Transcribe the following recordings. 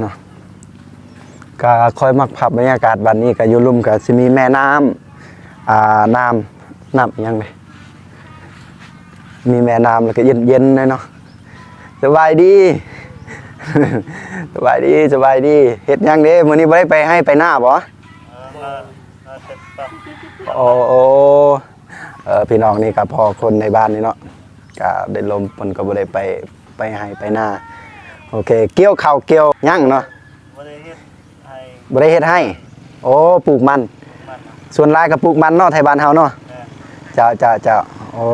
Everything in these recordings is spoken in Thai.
เนาะก็คอยมักพับบรรยากาศบันนี้ก็อยู่ลุ่มก็สิมีแม่น้ำอ่าน้ำน้ำอิหยังเลยมีแม่น้ำแล้วก็เย็นเย็นๆเลยเนาะสบายดีสบายดีสบายดีเฮ็ดหยังเด้มื้อนี้บ่ได้ไปให้ไปหน้าบ่มามาเต็มตับโอ้โอเออพี่น้องนี่ก็พอคนในบ้านนี่เนาะก็ได้ลมเพิ่นก็บ่ได้ไปไปให้ไปหน้า โอเค เกี่ยวข้าวเกี่ยวหยังเนาะวันนี้เฮ็ดให้บ่ได้เฮ็ดให้ โอ้ปลูกมัน มันส่วนหลายก็ปลูกมันเนาะไทยบ้านเฮาเนาะแน่เจ้าเจ้าเจ้าโอ้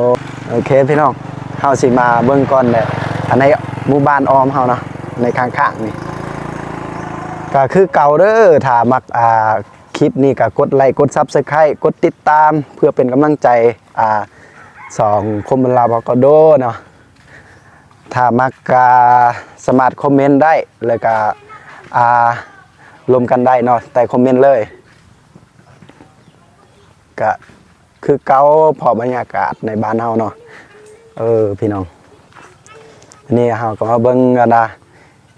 โอเคพี่น้องเฮาสิมาเบิ่งก่อนแหละอันในหมู่บ้านออมเฮาเนาะในข้างๆนี่ก็คือเก่าเด้อถ้ามักอ่าคลิปนี้ก็กดไลค์กด Subscribe กดติดตาม เพื่อเป็นกำลังใจอ่าสองคมบนลาบอกโดเนาะ ถ้ามักก็สามารถคอมเมนต์ได้แล้วก็อ่ารวมกันได้เนาะแต่คอมเมนต์เลยก็คือเกาพอบรรยากาศในบ้านเฮาเนาะเออพี่น้องนนี้เฮาก็มาเบิ่งกันนะ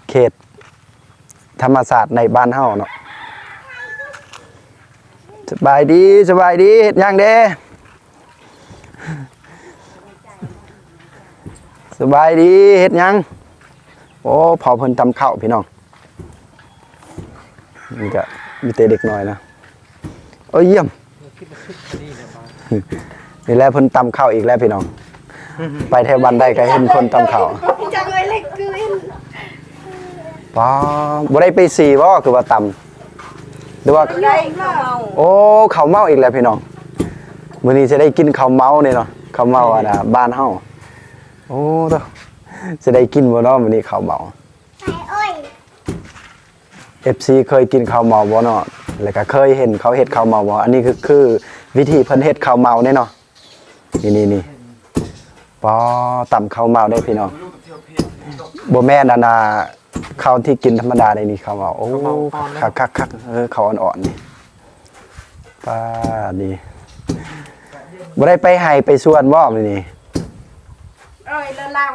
เขตธรรมศาสตร์ในบ้านเฮาเนาะสบายดีสบายดีเฮ็ดยังเด้ สบายดีเฮ็ดหยัง โอ้พอเพิ่นตำข้าวพี่น้องนี่ก็มีแต่เด็กน้อยนะโอ้ยเยี่ยมนี่แหละเพิ่นตำข้าวอีกแล้วพี่น้อง ไปแถวบ้านใดก็เห็นคนตำข้าวจังเลยเล็กเกินป้าบ่ได้ไปสีบ่คือว่าตำหรือว่าใหญ่เมาโอ้ข้าวเมาอีกแล้วพี่น้องมื้อนี้จะได้กินข้าวเมาเนี่ยเนาะข้าวเมาอะนะบ้านเฮา โอ้ตวจะได้กินบ่เนาะมื้อนี้ข้าวเมาใส่อ้อย FC เคยกินข้าวเมาบ่เนาะแล้วก็เคยเห็นเขาเฮ็ดข้าวเมาบ่อันนี้คือคือวิธีเพิ่นเฮ็ดข้าวเมาเนี่ยเนาะนี่นี่นี่ป้อตำข้าวเมาได้พี่น้องบ่แม่นอันน่ะข้าวที่กินธรรมดาได้นี่ข้าวเมาโอ้คักคักคักเออข้าวอ่อนๆนี่ป้าดีบ่ได้ไปให้ไปสวนบ่มื้อนี้ อ้อยละลาว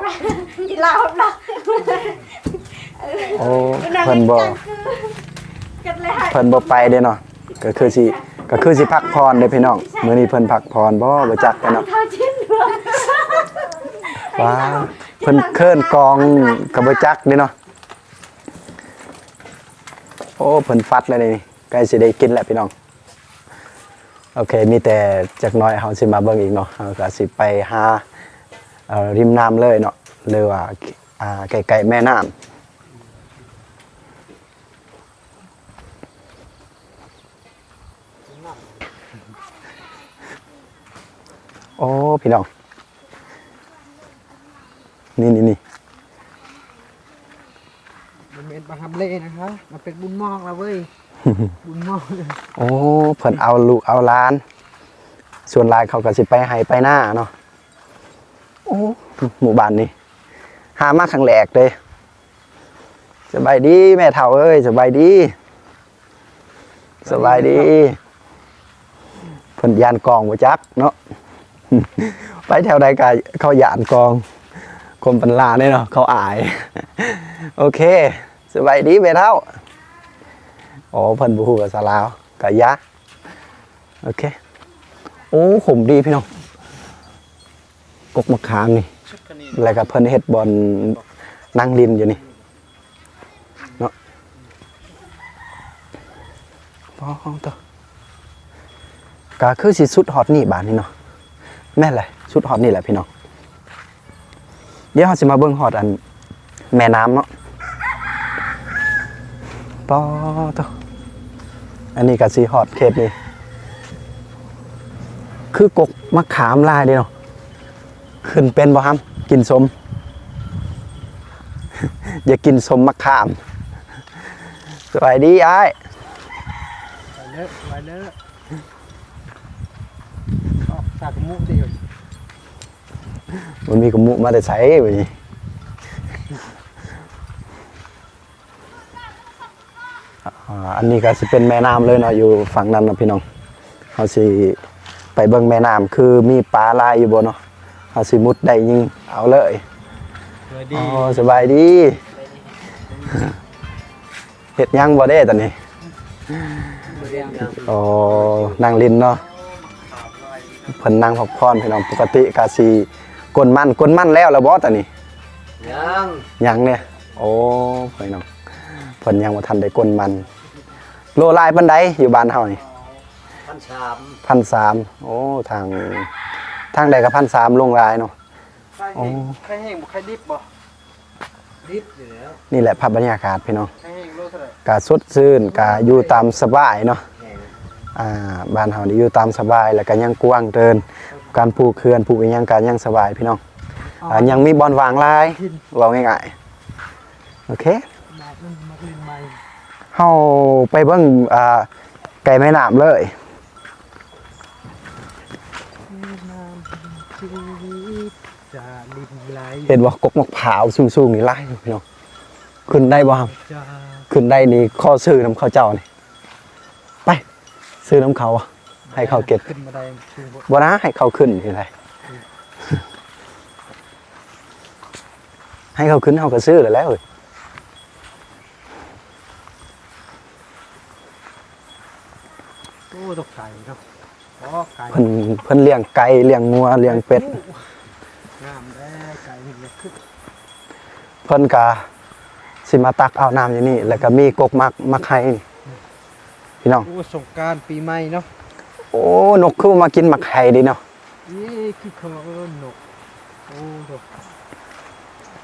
กินลาวละโอ้เพิ่นบ่กันเลยให้เพิ่นบ่ไปเด้เนาะก็คือสิก็คือสิพักพรเด้พี่น้องมื้อนี้เพิ่นพักพรบ่บ่จักกันเนาะข้าวชิ้นเนื้อว้าวเพิ่นเคลื่อนกองกับบ่จักเด้เนาะโอ้เพิ่นฟัดเลยนี่ใกล้สิได้กินแล้วพี่น้องโอเค มีแต่จักหน้อยเฮาสิมาเบิ่งอีกเนาะเฮาก็สิไปหาเอ่อ ริมน้ำเลยเนาะหรือว่าอ่าใกล้ๆแม่น้ำโอ้พี่น้อง นี่นี่นี่มันเป็นปลาทำเล่นะคะมันเป็นบุญมอกแล้วเว้ย บุญมอกโอ้เพิ่นเอาลูกเอาหล้าน ส่วนหลายเขาก็สิไปให้ไปหน้าเนาะโอ้ หมู่บ้านนี้หามาครั้งแรกเลยสบายดีแม่เฒ่าเอ้ยสบายดีสบายดีเพิ่นยานกองบ่จักเนาะไปแถวใดก็เขายานกองคนปันลาเนี่ยเนาะเขาอาย โอเคสบายดีแม่เฒ่าอ๋อเพิ่นบ่ฮู้ภาษาลาวกะยะโอเค โอ้ขมดีพี่น้อง กกมะขามนี่แล้วก็เพิ่นเฮ็ดบอลนั่งลินอยู่นี่เนาะพอตัวก็คือสิสุดฮอตนี่บาดนี้เนาะแม่นเลยสุดฮอตนี่แหละพี่น้องเดี๋ยวเราสิมาเบิ่งฮอตอันแม่น้ำเนาะปอตัวอันนี้ก็สิฮอตเขตนี่คือกกมะขามลายเด้เนาะ ขึ้นเป็นบ่ฮัมกินสม อย่ากินสมมะขามสวัสดีไอ้ายไปเลอะไปเลอะออกจากมุกสิเอ้ยมันมีกระมุมาแต่ใส่ไปนี่อ่าอันนี้ก็สิเป็นแม่น้ำเลยเนาะอยู่ฝั่งนั้นเนาะพี่น้องเขาสิไปเบิ่งแม่น้ำคือมีปลาลายอยู่บ่เนาะ เขาสิมุดได้ยิงเอาเลยสวัสอ๋ดีอสบายดีเฮ็ดหยังบ่ได้ตอนนี้โอ้นางลินเนาะเพิ่นนั่งพักผ่อนพี่น้องปกติก็สิกลมันกลมันแล้วแล้วบ่ตอนนี้ยังยังเนี่ยโอ้พี่น้องเพิ่นยังบ่ทันได้กลมัน โลลายปานใดอยู่บ้านเฮานี่พันสามพันสามโอ้ทาง ทางใดก็พันสามลงลายเนาะ ใครแห้งใครแห้งบ่ใครดิบบ่ดิบอยู่แล้วนี่แหละภาพบรรยากาศพี่น้องใครแห้งโลเท่าไหร่กาสดชื่นกาอยู่ตามสบายเนาะแห้งอ่าบ้านเฮานี่อยู่ตามสบายแล้วก็ยังกว้างเดิน การปลูกเขื่อนปลูกอีหยังก็ยังสบายพี่น้องอ่ายังมีบอลวางลายเว้าง่ายๆโอเคแบบมันมาเล่นใหม่เฮาไปเบิ่งอ่าไก่แม่น้ำเลย น้ำชีวิตจะลินไหล เห็นว่ากกมะพร้าวสูงๆนี่ลายพี่น้องขึ้นได้บ่ครับจะขึ้นได้นี่ข้อซื้อน้ำข้าวเจ้านี่ไป ซื้อน้ำเขาอะให้เขาเก็บขึ้นมาได้ชูบบ่นะให้เขาขึ้นที่ไรให้เขาขึ้นเขาก็ซื้อแล้วแหล้วเว้ยโอ้ตกไก่เนาะอ๋อไก่เพิ่นเพิ่นเลี้ยงไก่เลี้ยงงัวเลี้ยงเป็ด งามแด้ไก่นี่เนี่ยคือ เพิ่นกะสิมาตักเอาน้ำอยู่นี่ แล้วก็มีกกมักมักไห้นี่พี่น้อง โอ้สงกรารปีใหม่เนาะโอ้นกคือมากินมักไห้ดีเนาะนี่คือเขาเอิ้นนกโอ้ดก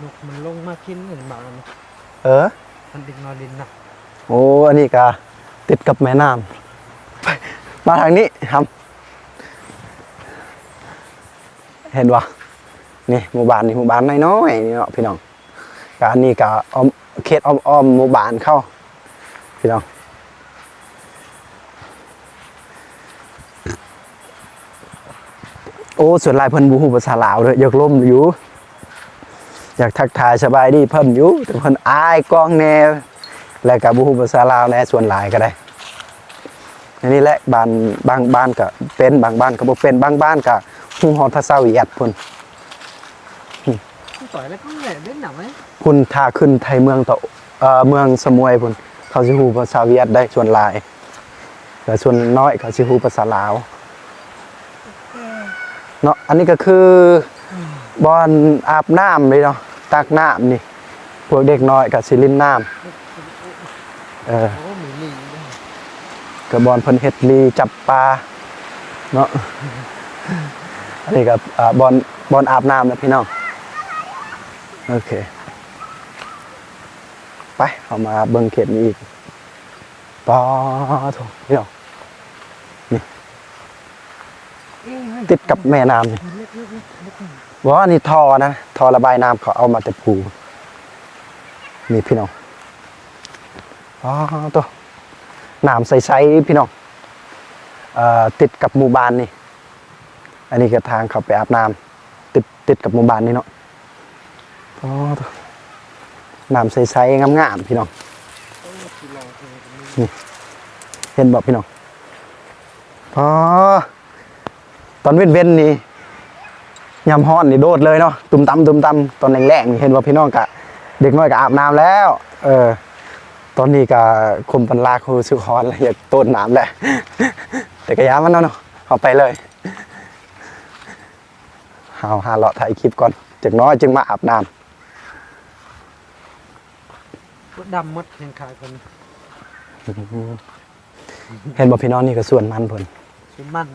นกมันลงมากินเหมือนหมาเนาะเออ มันดิงนอนดินนะโอ้อันนี้ก็ติดกับแม่น้ำไปมาทางนี้ครับ เห็นวะนี่หมู่บ้านนี่หมู่บ้านน้อยๆนี่เนาะพี่น้อง กอันนี้ก็อ้อมเขตอ้อมๆหมู่บ้านเข้าพี่น้องโอ้ส่วนลายเพิ่นบูฮูภาษาลาวเลยอยากล่มอยู่ อยากทักทายสบายดีเพิ่นอยู่แต่เพิ่นอายกล้องแนวแล้วก็บูฮูภาษาลาวในส่วนหลายก็ได้อันนี้แหละบ้านบางบ้านก็เป็นบางบ้านก็บ่เป็นบางบ้านก็ฮู้ฮอดภาษาเวียดพุ่น ต่อยแล้วก็แหละเล่นหนังไหมพุ่นถ้าขึ้นไทยเมืองต่อเอ่อเมืองสมวยพุ่นเขาสิฮู้ภาษาเวียดได้ส่วนหลาย แต่ส่วนน้อยเขาสิฮู้ภาษาลาวเนาะอันนี้ก็คือบอนอาบน้ำเลยเนาะตักน้ำนี่พวกเด็กน้อยก็สิลินน้ำเออโอ้มีลิงด้วยกระบอนเพิ่นเฮ็ดลีจับปลาเนาะอันนี้ก็อ่าบอนบอนอาบน้ำนะพี่น้อง โอเค ไปเอามาเบิ่งเขตนี้อีกปอโถพี่น้องนี่ติดกับแม่น้ำนี่ว่านี่ท่อนะท่อระบายน้ำเขาเอามาแต่ภูนี่พี่น้องอ๋อตัวน้ำใสๆพี่น้องอติดกับหมู่บ้านนี่ อันนี้ก็ทางเขาไปอาบน้ำติดติดกับหมู่บ้านนี่เนาะ อ๋อน้ำใสๆงามๆพี่น้องเห็นบอกพี่น้องอ๋อตอนเว้นเว้นๆนี่ยำฮ้อนนี่โดดเลยเนาะตุ่มตำตุ่มตำตอนแรงๆนี่เห็นว่าพี่น้องกะ เด็กน้อยก็อาบน้ำแล้ว เออ ตอนนี้ก็คมปันลาคูสุคอนแล้วอยากต้นน้ำแหละแต่ก็ยามันเนาะเนาะเอาไปเลยเอาหาเลาะถ่ายคลิปก่อนจากน้อยจึงมาอาบน้รถ ดำมดแข่งขายคนำเห็นบ่พี่น้องนี่ก็ส่วนมันเพิ่นชุนมัน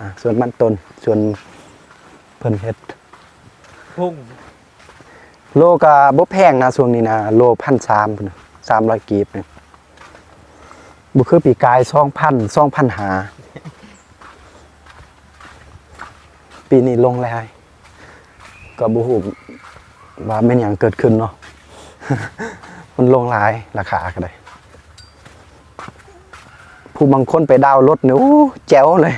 อ่าส่วนมันต้นส่วนเพิ่นเฮ็ดพุ่งโลก็บ่แพงนะช่วงนี้นะโลพันสามพุ่นสามร้อยกีบเนี่ยบ่คือปีกายสองพันสองพันหา ปีนี้ลงแล้วก็บ่ฮู้ว่าแม่นหยังเกิดขึ้นเนาะ มันลงหลายราคาก็ได้ผู้บางคนไปดาวรถเนี่ยโอ้แจ๋วเลย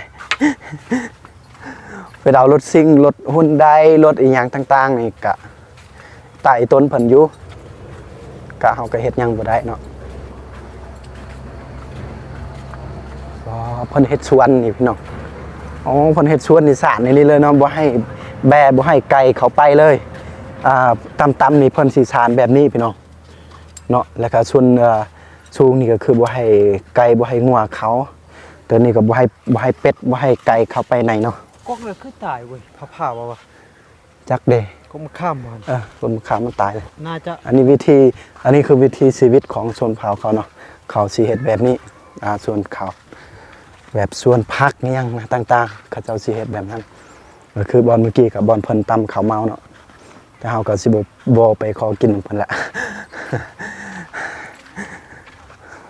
ไปดาวรถซิ่งรถหุ่นได้รถอีหยังต่างๆนี่กะไต่ต้นเพิ่นอยู่กะเฮาก็เฮ็ดหยังบ่ได้เนาะอ๋อเพิ่นเฮ็ดสวนนี่พี่น้องอ๋อเพิ่นเฮ็ดสวนนี่สร้านนี่เลยเนาะบ่ให้แบะบ่ให้ไก่เขาไปเลยอ่าตำๆนี่เพิ่นสิสานแบบนี้พี่น้อง เนาะแล้วก็ส่วนเอ่อสูงนี่ก็คือบ่ให้ไก่บ่ให้งัวเขาตัวนี้ก็บ่ให้บ่ให้เป็ดบ่ให้ไก่เข้าไปในเนาะกกเลยคือตายเว้ยผ่าผ่าว่าวะจักเด้ก็มาข้ามมันเออคนขามันตายเลยน่าจะอันนี้วิธีอันนี้คือวิธีชีวิตของชนเผ่าเขาเนาะเขาสีเห็ดแบบนี้อ่าส่วนเขาแบบส่วนพักเนี่ยงนะต่างๆเขาเจ้าสีเห็ดแบบนั้นก็คือบอลเมื่อกี้กับบอลเพิ่นตำเขาวเมาเนาะแต่เฮาก็สิบ่บ่ไปขอกินเพิ่นละ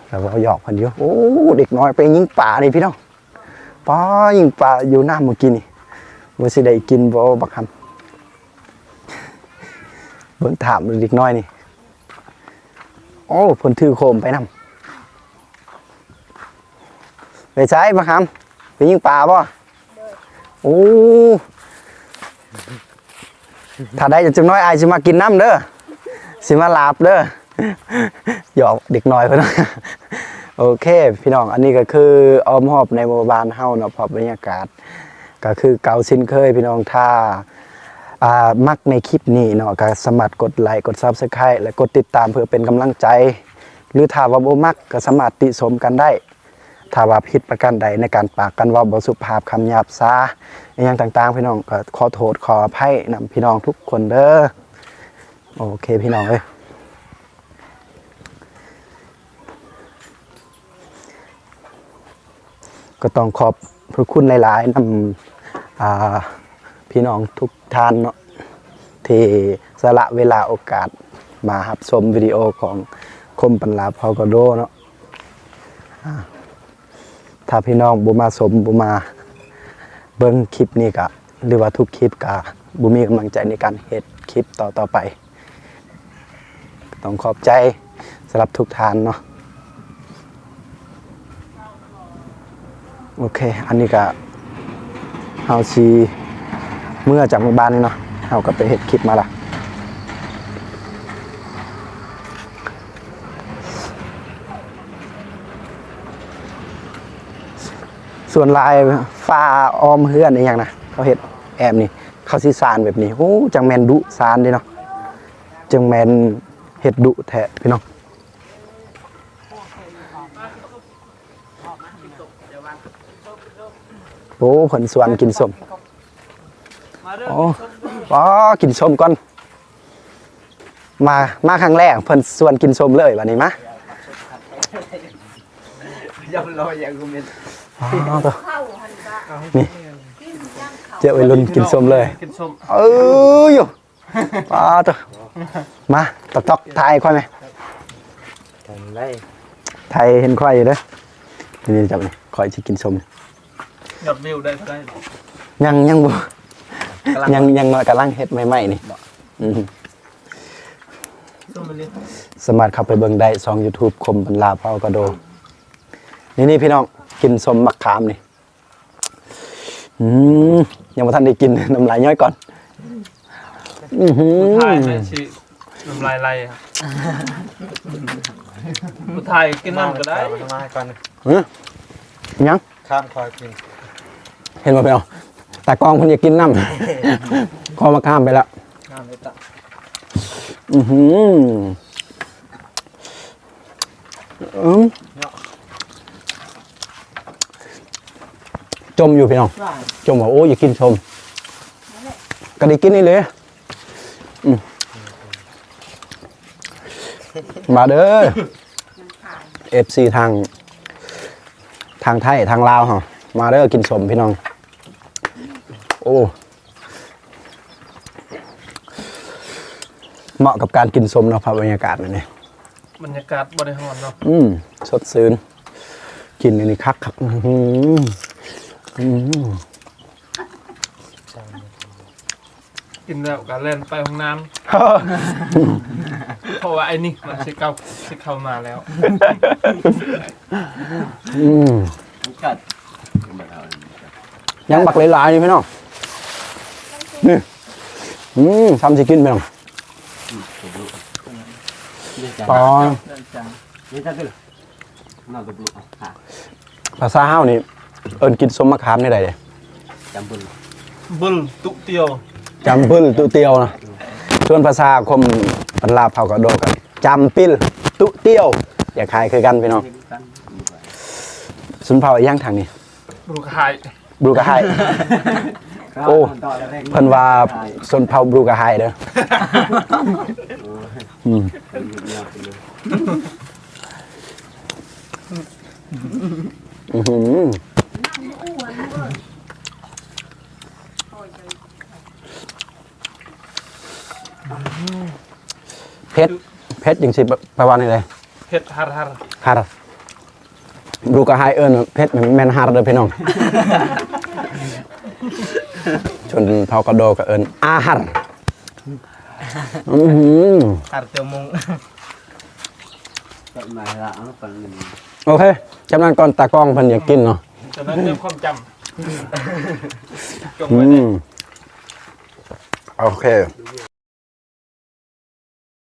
เราหยอกพิ่นอยู่โอ้เด็กน้อยไปยิงป่านี่พี่น้องป้ายิงป่าอยู่หน้ำเมื่อกี้นี่ว่าสิได้กินบ่บักคำเบิ่งถามเด็กน้อยนี่โอ้เพิ่นถือโคมไปนำไปใช้บักคำไปยิงป่าบ่โอ้ถ้าได้จะจำน้อยอายสิมากินน้ำเด้อสิมาลาบเด้อ หยอกเด็กน้อยเพิ่นโอเค พี่น้องอันนี้ก็คือออมหอบในหมู่บ้านเฮาเนาะพอบรรยากาศ ก็คือเก่าสิ้นเคยพี่น้องถ้าอ่ามักในคลิปนี้เนาะก็สามารกดไลค์กด Subscribe และกดติดตามเพื่อเป็นกำลังใจ หรือถ้าว่าบ่มักก็สามารถติชมกันได้ถ้าว่าผิดประการใดในการปากกันว่าบ่สุภาพคำหยาบซาอหย่างต่างๆ พี่น้องก็ขอโทษขออภัยนำพี่น้องทุกคนเด้อโอเคพี่น้องเอ้ย ก็ต้องขอบพระคุณหลายๆนำพี่น้องทุกท่านเนาะที่สละเวลาโอกาสมารับชมวิดีโอของคมปันลาพอกโดเนาะถ้าพี่น้องบุมาสมบุมาเบิ้งคลิปนี้กะหรือว่าทุกคลิปกะบุมีกำลังใจในการเฮ็ดคลิปต่อต่อไป ต้องขอบใจสำหรับทุกทานเนาะ โอเค อันนี้กะเฮาชีเมื่อจากบ้านนี่เนาะเฮาก็ไปเฮ็ดคลิปมาละส่วนลายฟ้าออมเฮือนอย่างนะเขาเห็ดแอมนี่เขาสิสานแบบนี้โอ้จังแมนดุสานเด้เนาะจังแมนเห็ดดุแท้พี่น้อง โอ้ผลสวนกินส้มโอ้อ๋อกินส้มก่อน มา มาครั้งแรกเพิ่นสวนกินส้มเลยวันนี้มะยังรออย่างกูเป็นอ๋อตัวเข้าหันกะนี่กินย่างเขาเจ้าวัยรุ่นกินส้มเลยกินส้มเอออยู่ป้าตัวมาตอกตอกไทยค่อยไหมทำไรไทยเห็นค่อยอยู่เด้อนี่จับนี่ค่อยจะกินส้มย อดวิวได้เท่าไหร่ยังยังบ่ยังยังน้อยกำลังเฮ็ดใหม่ๆนี่อืมส้มมันนี่สามารถเข้าไปเบิ่งได้ช่อง YouTube คมบรรลาเผากระโด นี่นี่พี่น้องกินส้มมะขามนี่อืมยังบ่ทันได้กิน น้ำลายย้อยก่อน อือหือถ่ายในชีน้ำลายไหลครับผู้ถ่ายกินน้ำก็ได้มาก่อนเอ้อยัง ข้ามคอยกิน เห็นบ่พี่น้องตากล้องเพิ่นอยากกินน้ำขอมาข้ามไปแล้วข้ามไปตักอือหืออืมจมอยู่พี่น้อง จมว่าโอ้ยอย่ากินชมก็ได้กินนี่เลยอืมมาเด้อเอฟซีทาง ทางไทย ทางลาวเหรอมาเด้อกินสมพี่น้องโอ้เหมาะกับการกินสมเนาะภาพบรรยากาศแบบนี้บรรยากาศบริหารเนาะอืมสดชื่นกินอันนี้คักคักอื้อหืออื้อหือกินแล้วก็เล่นไปห้องน้ำเพราะว่าไอ้นี่มันสิเข้าสิเข้ามาแล้วอืมกัดยังบักหลายๆนี่พี่น้อง นี่อืมทำสิกินพี่น้องปอนี่ถ้าคือน่าจะบลุค่ะภาษาห้าวนี่ เอิญกินสมมะขามนี่ได้เลยจำบุญบุลตุเตียวจำปิ้ลตุเตียวนะส่วนภาษาคมบรรลาเผากระโดดกันจำปิ้ลตุเตียว อยากขายคือกันพี่น้องสุนเผาย่างทางนี้บรูกไฮบลูกะไฮ โอ้เพิ่นว่าสนเผาบลูกะไฮเด้ออืมอื้อหือเพชรเพชรจังสิประมาณนี้เลยเฮ็ดฮาร์ฮาร์ฮาร์บลูกะไฮเอิ้นเพชรแม่นฮาร์เด้อพี่น้อง ชนเผากระโดก็เอิ้นอาหารอื้อหือตัดเตียวมงก็มาละเอาปันหนึ่งโอเคจำนั้นก่อนตากล้องเพิ่นอยากกินเนาะจากนั้นเติมความจำจงอืไว้เลยมโอเค ดู